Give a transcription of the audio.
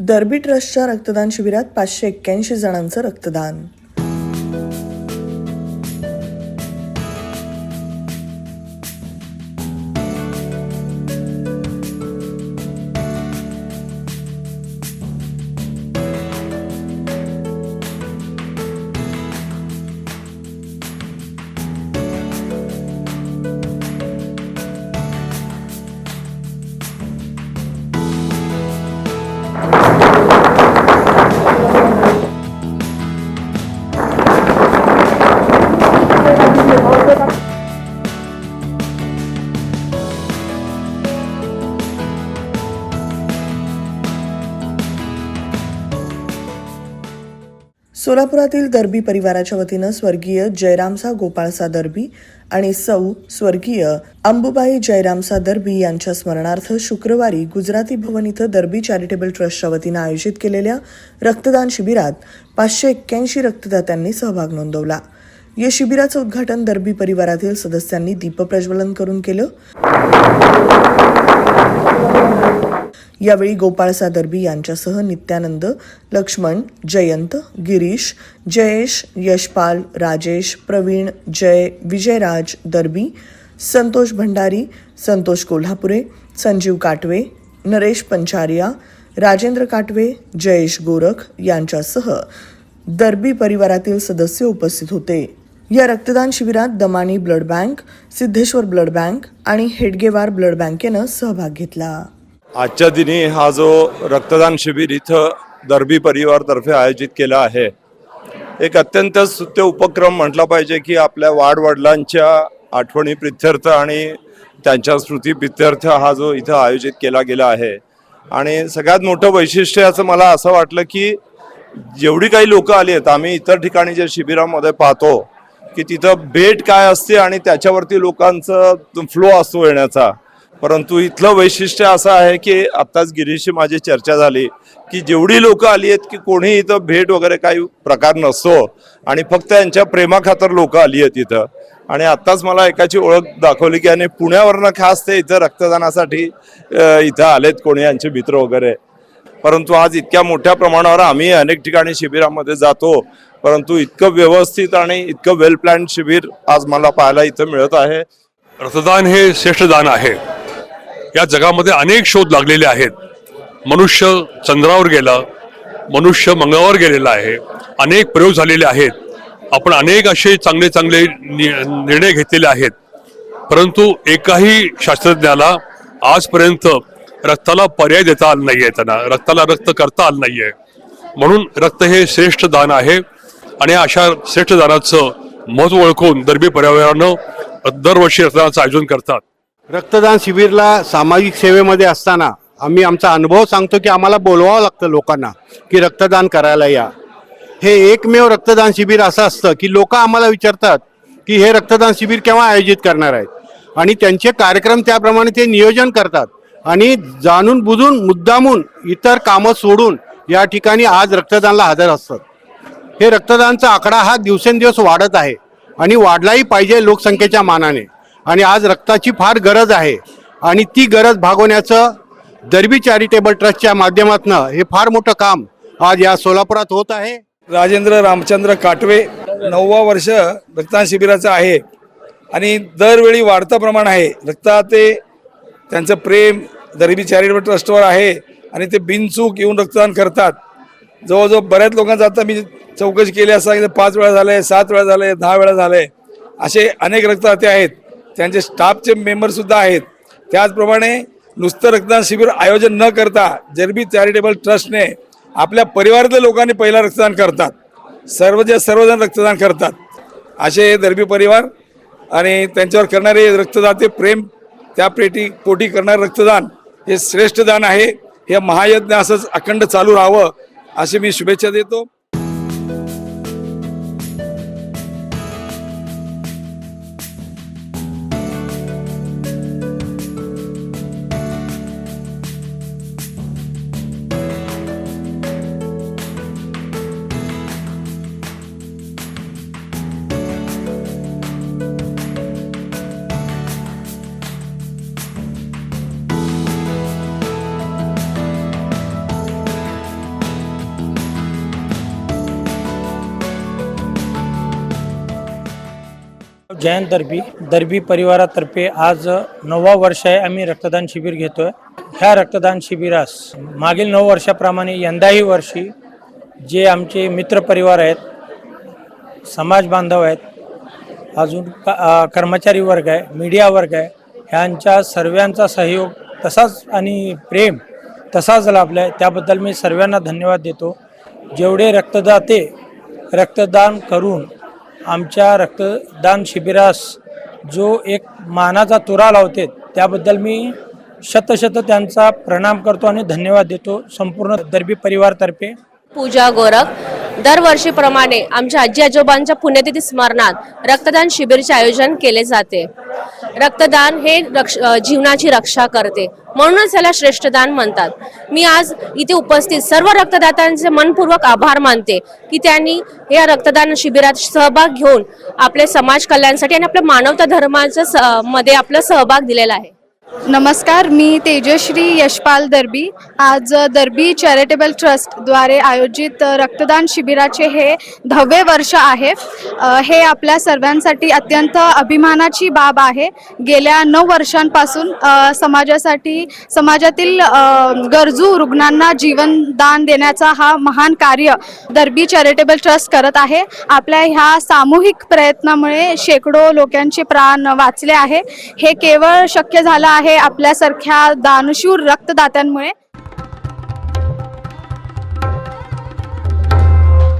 दर्बी ट्रस्टच्या रक्तदान शिबिरात पाचशे एक्क्याऐंशी जणांचं रक्तदान. सोलापुरातील दर्बी परिवाराच्या वतीनं स्वर्गीय जयरामसा गोपाळसा दर्बी आणि सौ स्वर्गीय अंबुबाई जयरामसा दर्बी यांच्या स्मरणार्थ शुक्रवारी गुजराती भवन इथं दर्बी चॅरिटेबल ट्रस्टच्या वतीनं आयोजित केलेल्या रक्तदान शिबिरात पाचशे एक्क्याऐंशी रक्तदात्यांनी सहभाग नोंदवला. या शिबिराचं उद्घाटन दर्बी परिवारातील सदस्यांनी दीपप्रज्वलन करून केलं. यावेळी गोपाळसा सादरबी यांच्यासह नित्यानंद लक्ष्मण जयंत गिरीश जयेश यशपाल राजेश प्रवीण जय विजयराज दरबी संतोष भंडारी संतोष कोल्हापुरे संजीव काटवे नरेश पंचारिया राजेंद्र काटवे जयेश गोरख यांच्यासह दरबी परिवारातील सदस्य उपस्थित होते. या रक्तदान शिबिरात Damani blood bank Siddheshwar blood bank आणि हेडगेवार ब्लड बँकेनं सहभाग घेतला. आजच्या दिनी हा जो रक्तदान शिबिर इथं दर्बी परिवारतर्फे आयोजित केला आहे. एक अत्यंत सुत्य उपक्रम म्हटला पाहिजे की आपल्या वाडवडिलांच्या आठवणी प्रित्यर्थ आणि त्यांच्या स्मृती प्रित्यर्थ हा जो इथं आयोजित केला गेला आहे. आणि सगळ्यात मोठं वैशिष्ट्य असं मला असं वाटलं की जेवढी काही लोकं आली आहेत आम्ही इतर ठिकाणी जे शिबिरामध्ये पाहतो की तिथं भेट काय असते आणि त्याच्यावरती लोकांचं फ्लो असतो येण्याचा. परंतु इथलं वैशिष्ट्य असं आहे की आत्ताच गिरीशी माझी चर्चा झाली की जेवढी लोक आली आहेत की कोणी इथं भेट वगैरे काही प्रकार नसतो आणि फक्त यांच्या प्रेमाखातर लोक आली आहेत इथं. आणि आत्ताच मला एकाची ओळख दाखवली की आणि पुण्यावरनं खास ते इथं रक्तदानासाठी इथं आलेत कोणी यांचे मित्र वगैरे. परंतु आज इतक्या मोठ्या प्रमाणावर आम्ही अनेक ठिकाणी शिबिरामध्ये जातो परंतु इतकं व्यवस्थित आणि इतकं वेल प्लॅन शिबिर आज मला पाहायला इथं मिळत आहे. रक्तदान हे श्रेष्ठ दान आहे. या जगामध्ये अनेक शोध लागलेले आहेत. मनुष्य चंद्रावर गेला मनुष्य मंगळावर गेलेला आहे अनेक प्रयोग झालेले आहेत. आपण अनेक असे चांगले चांगले नि- निर्णय घेतलेले आहेत. परंतु एकाही शास्त्रज्ञाला आजपर्यंत रक्ताला पर्याय देता आला नाही आहे त्यांना रक्ताला रक्त करता आलं नाही आहे म्हणून रक्त हे श्रेष्ठ दान आहे आणि अशा श्रेष्ठ दानाचं महत्त्व ओळखून दरबी पर्यावरणानं दरवर्षी रक्तदानाचं आयोजन करतात. रक्तदान शिबिरला सामाजिक सेवेमध्ये असताना आम्ही आमचा अनुभव सांगतो की आम्हाला बोलवावं लागतं लोकांना की रक्तदान करायला या. हे एकमेव रक्तदान शिबिर असं असतं की लोक आम्हाला विचारतात की हे रक्तदान शिबिर केव्हा आयोजित करणार आहेत? आणि त्यांचे कार्यक्रम त्याप्रमाणे ते नियोजन करतात. आणि जाणून बुजून मुद्दामून इतर कामं सोडून या ठिकाणी आज रक्तदानला हजर असतात. हे रक्तदानचा आकडा हा दिवसेंदिवस वाढत आहे आणि वाढलाही पाहिजे लोकसंख्येच्या मानाने. आणि आज रक्ताची फार गरज आहे. आणि ती गरज भागवण्याचं दरबी चॅरिटेबल ट्रस्टच्या माध्यमातून हे फार मोठं काम आज या सोलापुरात होत आहे. राजेंद्र रामचंद्र काटवे नववा वर्ष रक्तदान शिबिराचं आहे. आणि दरवेळी वाढतं प्रमाण आहे. रक्ताते त्यांचं प्रेम दरबी चॅरिटेबल ट्रस्टवर आहे. आणि ते बिनचूक येऊन रक्तदान करतात. जवळजवळ बऱ्याच लोकांचा आता मी चौकशी केली असता पाच वेळा झाले सात वेळा झाले दहा वेळा झाले असे अनेक रक्तदाते आहेत. त्यांचे स्टाफचे मेंबरसुद्धा आहेत. त्याचप्रमाणे नुसतं रक्तदान शिबिर आयोजन न करता जरबी चॅरिटेबल ट्रस्टने आपल्या परिवारातल्या लोकांनी पहिला रक्तदान करतात. सर्व जे सर्वजण रक्तदान करतात. असे दरबी परिवार आणि त्यांच्यावर करणारे रक्तदाते प्रेम त्या पेटी पोटी करणारे रक्तदान हे श्रेष्ठ दान आहे. हे महायज्ञ असंच अखंड चालू राहावं अशी मी शुभेच्छा देतो. जयंत दर्बी दर्बी परिवारातर्फे आज नववा वर्ष आहे. आम्ही रक्तदान शिबिर घेतोय. ह्या रक्तदान शिबिरास मागील नऊ वर्षाप्रमाणे यंदाही वर्षी जे आमचे मित्रपरिवार आहेत समाज बांधव आहेत अजून क- कर्मचारी वर्ग आहे मीडिया वर्ग आहे ह्यांच्या सर्वांचा सहयोग तसाच आणि प्रेम तसाच लाभला आहे त्याबद्दल मी सर्वांना धन्यवाद देतो. जेवढे रक्तदाते रक्तदान करून आमच्या रक्तदान शिबिरास जो एक मानाचा तुरा लावते त्याबद्दल मी शतशत त्यांचा प्रणाम करतो आणि धन्यवाद देतो संपूर्ण दर्बी परिवारतर्फे. पूजा गोरख दरवर्षीप्रमाणे आमच्या आजी आजोबांच्या पुण्यतिथी स्मरणात रक्तदान शिबिरचे आयोजन केले जाते. रक्तदान हे रक्ष जीवनाची रक्षा करते. म्हणूनच याला श्रेष्ठदान म्हणतात. मी आज इथे उपस्थित सर्व रक्तदात्यांचे मनपूर्वक आभार मानते की त्यांनी या रक्तदान शिबिरात सहभाग घेऊन आपले समाज कल्याणासाठी आणि आपल्या मानवता धर्माच्या स- मध्ये आपला सहभाग दिलेला आहे. नमस्कार मी तेजश्री यशपाल दर्बी. आज दर्बी चॅरिटेबल ट्रस्टद्वारे आयोजित रक्तदान शिबिराचे हे दहावे वर्ष आहे. हे आपल्या सर्वांसाठी अत्यंत अभिमानाची बाब आहे. गेल्या नऊ वर्षांपासून समाजासाठी समाजातील गरजू रुग्णांना जीवनदान देण्याचा हा महान कार्य दर्बी चॅरिटेबल ट्रस्ट करत आहे. आपल्या ह्या सामूहिक प्रयत्नामुळे शेकडो लोकांचे प्राण वाचले आहे. हे केवळ शक्य झालं आहे आपल्यासारख्या दानशूर रक्तदात्यांमुळे.